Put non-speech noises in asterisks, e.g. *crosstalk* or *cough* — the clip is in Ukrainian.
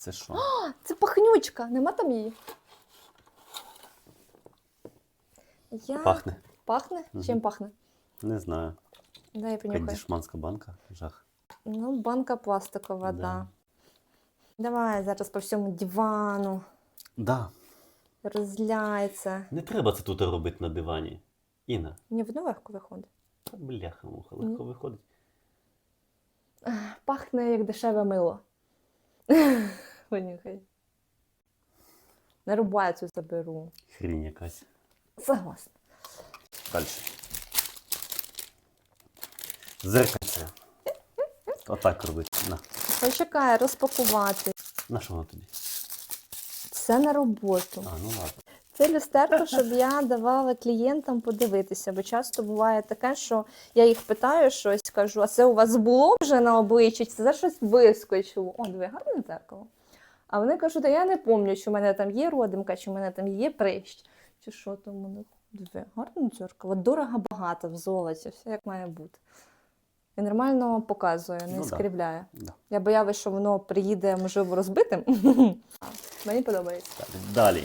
Це що? Це пахнючка, нема там її. Я... Пахне. Пахне? Мгм. Чим пахне? Не знаю. Дай я понюхаю. дешманська банка. Жах. Ну, банка пластикова, Да. да. Давай зараз по всьому дивану. Да. Розляється. Не треба це тут робити на дивані. Інна. Мені воно легко виходить. Та бляха муха, легко виходить. Пахне як дешеве мило. Понюхай. На рубацю заберу. Хрінь якась. Согласна. Далі. Зеркальце. Отак робити. На. Почекай, розпакувати. На що воно тобі? Це на роботу. А, ну ладно. Це люстерко, щоб я давала клієнтам подивитися, бо часто буває таке, що я їх питаю щось, кажу, а це у вас було вже на обличчі, чи це щось вискочило? О, диви, гарне дзеркало. А вони кажуть, а я не пам'ятаю, чи в мене там є родимка, чи в мене там є прищ, чи що там у них. Дві. гарне дзеркало, дорого багато в золоті, все як має бути. І нормально показує, не Ну скрівляє. Да. Я боялась, що воно приїде, можливо, розбитим. *laughs* Мені подобається. Так, Далі.